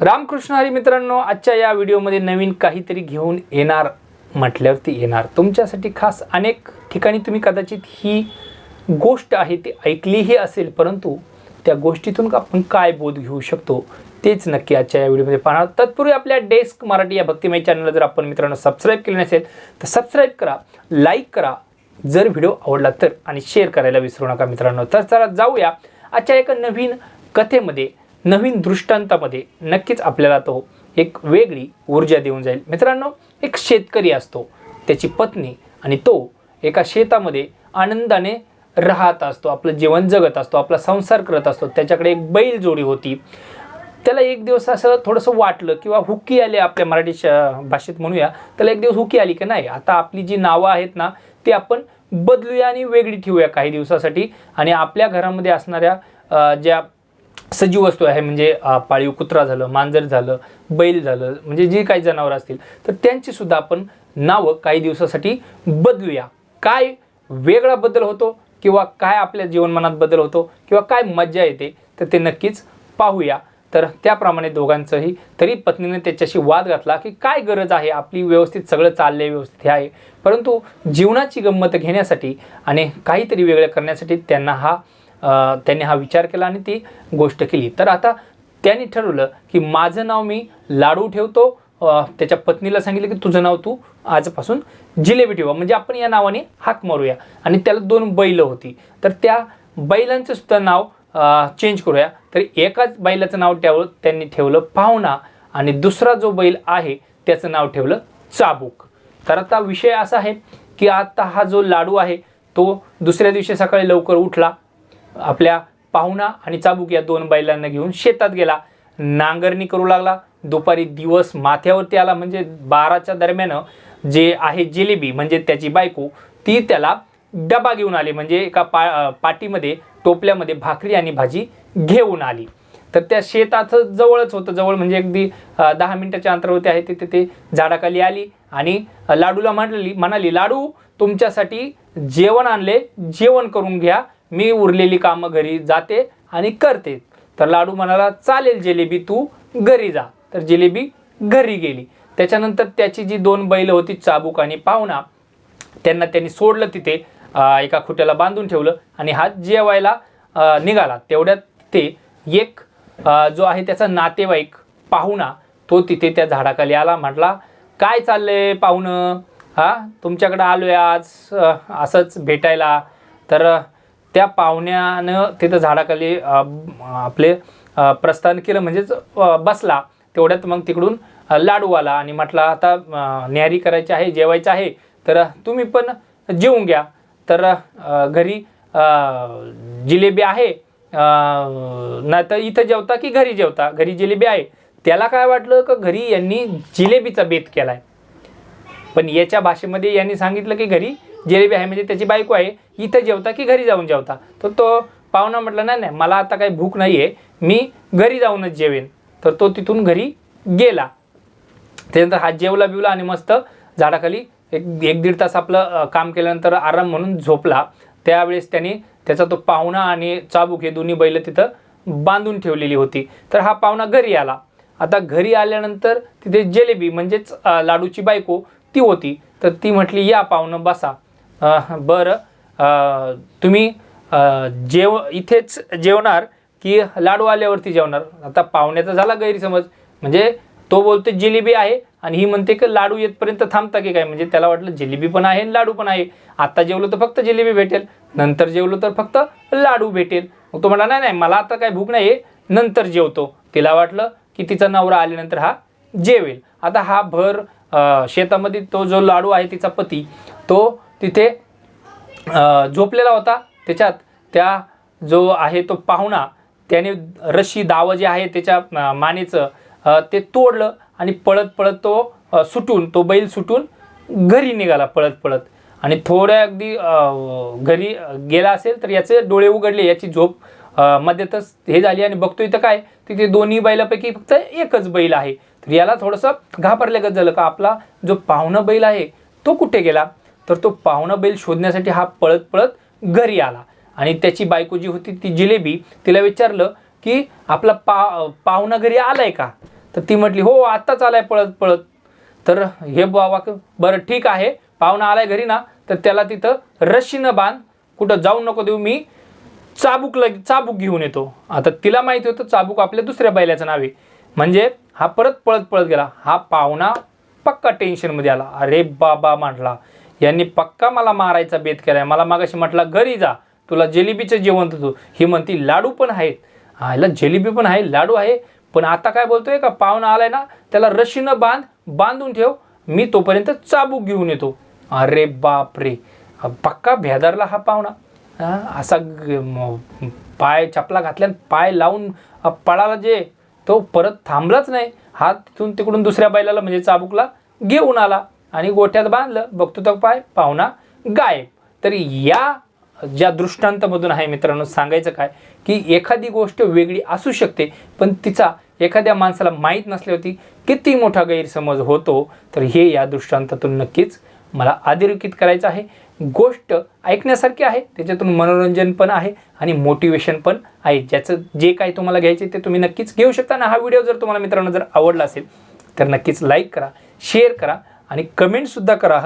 रामकृष्ण हरी मित्रांनो आजच्या या व्हिडिओमध्ये नवीन काहीतरी घेऊन येणार म्हटल्यावरती येणार. तुमच्यासाठी खास अनेक ठिकाणी तुम्ही कदाचित ही गोष्ट आहे ती ऐकलीही असेल परंतु त्या गोष्टीतून आपण काय बोध घेऊ शकतो तेच नक्की आजच्या या व्हिडिओमध्ये पाहणार तत्पूर्वी आपल्या डेस्क मराठी या भक्तिमय चॅनलला जर आपण मित्रांनो सबस्क्राईब केले नसेल तर सबस्क्राईब करा लाईक करा. जर व्हिडिओ आवडला तर आणि शेअर करायला विसरू नका मित्रांनो. तर चला जाऊया आजच्या एका नवीन कथेमध्ये नवीन दृष्टांतामध्ये नक्कीच आपल्याला तो एक वेगळी ऊर्जा देऊन जाईल. मित्रांनो एक शेतकरी असतो त्याची पत्नी आणि तो एका शेतामध्ये आनंदाने राहत असतो आपलं जीवन जगत असतो आपला संसार करत असतो त्याच्याकडे एक बैल जोडी होती. त्याला एक दिवस असं थोडंसं वाटलं किंवा हुकी आली आपल्या मराठी श- भाषेत म्हणूया त्याला एक दिवस हुकी आली की नाही आता आपली जी नावं आहेत ना ती आपण बदलूया आणि वेगळी ठेवूया काही दिवसासाठी. आणि आपल्या घरामध्ये असणाऱ्या ज्या सजीव वस्तू आहे म्हणजे पाळीव कुत्रा झालं मांजर झालं बैल झालं म्हणजे जी काही जनावरं असतील तर त्यांची सुद्धा आपण नावं काही दिवसासाठी बदलूया. काय वेगळा बदल होतो किंवा काय आपल्या जीवनमानात बदल होतो किंवा काय मज्जा येते तर ते नक्कीच पाहूया. तर त्याप्रमाणे दोघांचंही तरी पत्नीने त्याच्याशी वाद घातला की काय गरज आहे आपली व्यवस्थित सगळं चाललंय व्यवस्थित हे आहे. परंतु जीवनाची गंमत घेण्यासाठी आणि काहीतरी वेगळं करण्यासाठी त्यांना हा त्यांनी हा विचार केला आणि ती गोष्ट केली. तर आता त्यांनी ठरवलं की माझं नाव मी लाडू ठेवतो. त्याच्या पत्नीला सांगितलं की तुझं नाव तू आजपासून जिलेबी ठेवा. म्हणजे आपण या नावाने हाक मारूया. आणि त्याला दोन बैल होती. तर त्या बैलांचं सुद्धा नाव चेंज करूया. तर एकाच बैलाचं नाव ठेवलं त्यांनी ठेवलं पाहुणा. आणि दुसरा जो बैल आहे त्याचं नाव ठेवलं चाबूक. तर आता विषय असा आहे की आता हा जो लाडू आहे तो दुसऱ्या दिवशी सकाळी लवकर उठला. आपल्या पाहुणा आणि चाबूक या दोन बैलांना घेऊन शेतात गेला. नांगरणी करू लागला. दुपारी दिवस माथ्यावरती आला. म्हणजे बाराच्या दरम्यान जे आहे जिलेबी म्हणजे त्याची बायको ती त्याला डबा घेऊन आली. म्हणजे एका पा पाटीमध्ये टोपल्यामध्ये भाकरी आणि भाजी घेऊन आली. तर त्या शेताचं जवळच होतं. जवळ म्हणजे अगदी दहा मिनटाच्या अंतरावरती आहे तिथे ते झाडाखाली आली आणि लाडूला म्हटली म्हणाली लाडू तुमच्यासाठी जेवण आणले. जेवण करून घ्या. मी उरलेली कामं घरी जाते आणि करते. तर लाडू म्हणाला चालेल जिलेबी तू घरी जा. तर जिलेबी घरी गेली. त्याच्यानंतर त्याची जी दोन बैल होती चाबूक आणि पाहुणा त्यांना त्यांनी सोडलं तिथे एका खुट्याला बांधून ठेवलं आणि हात जेवायला निघाला. तेवढ्यात ते एक जो आहे त्याचा नातेवाईक पाहुणा तो तिथे त्या झाडाखाली आला म्हटला काय चाललंय पाहुणं? हा तुमच्याकडं आलो आहे आज असंच भेटायला. तर त्या पाहुण्यानं तिथं झाडाखाली आपले प्रस्थान केलं. म्हणजेच बसला. तेवढ्यात मग तिकडून लाडू आला आणि म्हटला आता न्यारी करायची आहे जेवायचं आहे तर तुम्ही पण जेवून घ्या. तर घरी जिलेबी आहे नाही तर इथं जेवता की घरी जेवता? घरी जिलेबी आहे. त्याला काय वाटलं का घरी यांनी जिलेबीचा बेत केला आहे पण याच्या भाषेमध्ये यांनी सांगितलं की घरी जिलेबी आहे म्हणजे त्याची बायको आहे इथं जेवता की घरी जाऊन जेवता? तर तो पाहुणा म्हटलं नाही नाही मला आता काही भूक नाही आहे मी घरी जाऊनच जेवेन. तर तो तिथून घरी गेला. त्यानंतर हा जेवला बिवला आणि मस्त झाडाखाली एक एक दीड तास आपलं काम केल्यानंतर आराम म्हणून झोपला. त्यावेळेस त्याने त्याचा तो पाहुणा आणि चाबूक हे दोन्ही बैल तिथं बांधून ठेवलेली होती. तर हा पाहुणा घरी आला. आता घरी आल्यानंतर तिथे जिलेबी म्हणजेच लाडूची बायको ती होती. तर ती म्हटली या पाहुणं बसा. बरं. तुम्ही जेव इथेच जेवणार की लाडू आल्यावरती जेवणार? आता पाहुण्याचा झाला गैरसमज. म्हणजे तो बोलतो जिलेबी आहे आणि ही म्हणते की लाडू येतपर्यंत थांबता की काय? म्हणजे त्याला वाटलं जिलेबी पण आहे आणि लाडू पण आहे. आत्ता जेवलो तर फक्त जिलेबी भेटेल. नंतर जेवलो तर फक्त लाडू भेटेल. मग तो म्हणला नाही नाही मला आता काय भूक नाही आहे नंतर जेवतो. तिला वाटलं की तिचा नवरा आल्यानंतर हा जेवेल. आता हा भर शेतामध्ये तो जो लाडू आहे तिचा पती तो तिथे झोपलेला होता. त्याच्यात त्या जो आहे तो पाहुणा त्याने रशी दावं जे आहे त्याच्या मानेचं ते तोडलं आणि पळत पळत तो सुटून तो बैल सुटून घरी निघाला पळत पळत आणि थोड्या अगदी घरी गेला असेल तर याचे डोळे उघडले याची झोप मध्येतच हे झाली आणि बघतो तर काय? तिथे दोन्ही बैलापैकी फक्त एकच बैल आहे. तर याला थोडंसं घाबरल्यागत झालं का आपला जो पाहुणा बैल आहे तो कुठे गेला? तर तो पाहुणा बैल शोधण्यासाठी हा पळत पळत घरी आला. आणि त्याची बायको जी होती ती जिलेबी तिला विचारलं की आपला पा पाहुणा घरी आलाय का? तर ती म्हटली हो आत्ताच आलाय पळत पळत. तर हे बाबा बरं ठीक आहे पाहुणा आलाय घरी ना. तर त्याला तिथं रशीनं बांध कुठं जाऊ नको देऊ मी चाबूक लग चाबूक घेऊन येतो. आता तिला माहिती होतं चाबूक आपल्या दुसऱ्या बैलाचं नाव आहे. म्हणजे हा परत पळत पळत गेला. हा पाहुणा पक्का टेन्शनमध्ये आला. अरे बाबा म्हटला. यांनी पक्का मला मारायचा बेत केलाय. मला मागाशी म्हटलं घरी जा. तुला जिलेबीचं जेवण देतो. ही म्हणती लाडू पण आहेत. ह्याला जिलेबी पण आहे लाडू आहे. पण आता काय बोलतोय का? पाहुणा आलाय ना त्याला रशीनं बांध बांधून ठेव. मी तोपर्यंत चाबूक घेऊन येतो. अरे बाप रे पक्का भेदारला हा पाहुणा. हा, असा पाय चपला घातल्या पाय लावून पळाला जे तो परत थांबलाच नाही. हा तिथून तिकडून दुसऱ्या बैलाला म्हणजे चाबूकला घेऊन आला. आणि गोठ्यात बांधलं बघतो तर पाय पाहुणा गायब. तर या ज्या दृष्टांतामधून आहे मित्रांनो सांगायचं काय? की एखादी गोष्ट वेगळी असू शकते पण तिचा एखाद्या माणसाला माहीत नसल्यावरती किती मोठा गैरसमज होतो तर हे या दृष्टांतातून नक्कीच मला अधोरेखित करायचं आहे. गोष्ट ऐकण्यासारखी आहे त्याच्यातून मनोरंजन पण आहे आणि मोटिवेशन पण आहे. ज्याचं जे काही तुम्हाला घ्यायचे ते तुम्ही नक्कीच घेऊ शकता. आणि हा व्हिडिओ जर तुम्हाला मित्रांनो जर आवडला असेल तर नक्कीच लाईक करा शेअर करा आणि कमेंटसुद्धा करा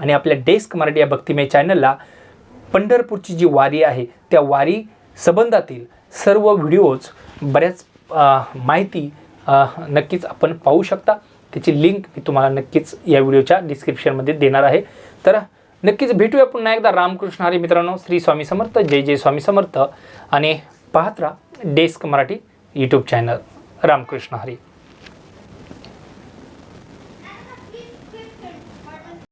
आणि आपल्या डेस्क मराठी या भक्तिमय चॅनलला पंढरपूरची जी वारी आहे त्या वारी संबंधातील सर्व व्हिडिओज बऱ्याच माहिती नक्कीच आपण पाहू शकता. त्याची लिंक मी तुम्हाला नक्कीच या व्हिडिओच्या डिस्क्रिप्शनमध्ये देणार आहे. तर नक्कीच भेटूया पुन्हा एकदा. रामकृष्ण हरी मित्रांनो श्री स्वामी समर्थ जय जय स्वामी समर्थ. आणि पाहत राहा desk Marathi YouTube channel Ramkrishna Hari.